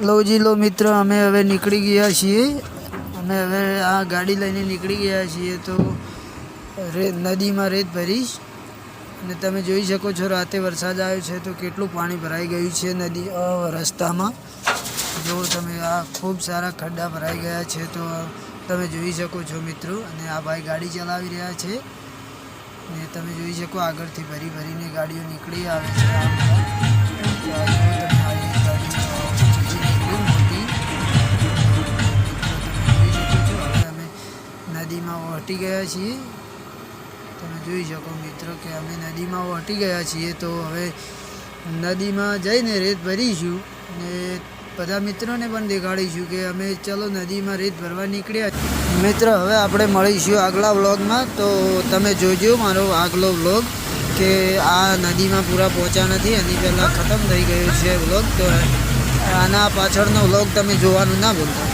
લોજી લો મિત્ર, અમે હવે નીકળી ગયા છીએ. અમે હવે આ ગાડી લઈને નીકળી ગયા છીએ તો રેત નદીમાં રેત ભરીશ. અને તમે જોઈ શકો છો, રાતે વરસાદ આવ્યો છે તો કેટલું પાણી ભરાઈ ગયું છે નદી રસ્તામાં. જો તમે આ ખૂબ સારા ખડ્ડા ભરાઈ ગયા છે તો તમે જોઈ શકો છો, મિત્રો. અને આ ભાઈ ગાડી ચલાવી રહ્યા છે. ને તમે જોઈ શકો, આગળથી ભરી ભરીને ગાડીઓ નીકળી આવે છે. નદીમાં વટી ગયા છીએ. તમે જોઈ શકો મિત્રો કે અમે નદીમાં હટી ગયા છીએ તો હવે નદીમાં જઈને રેત ભરીશું ને બધા મિત્રોને પણ દેખાડીશું કે અમે ચલો નદીમાં રેત ભરવા નીકળ્યા મિત્ર, હવે આપણે મળીશું આગલા વ્લોગમાં. તો તમે જોજો મારો આગલો વ્લોગ કે આ નદીમાં પૂરા પહોંચ્યા નથી. એની પહેલાં ખતમ થઈ ગયું છે વ્લોગ. તો આના પાછળનો વ્લોગ તમે જોવાનું ના ભૂલતા.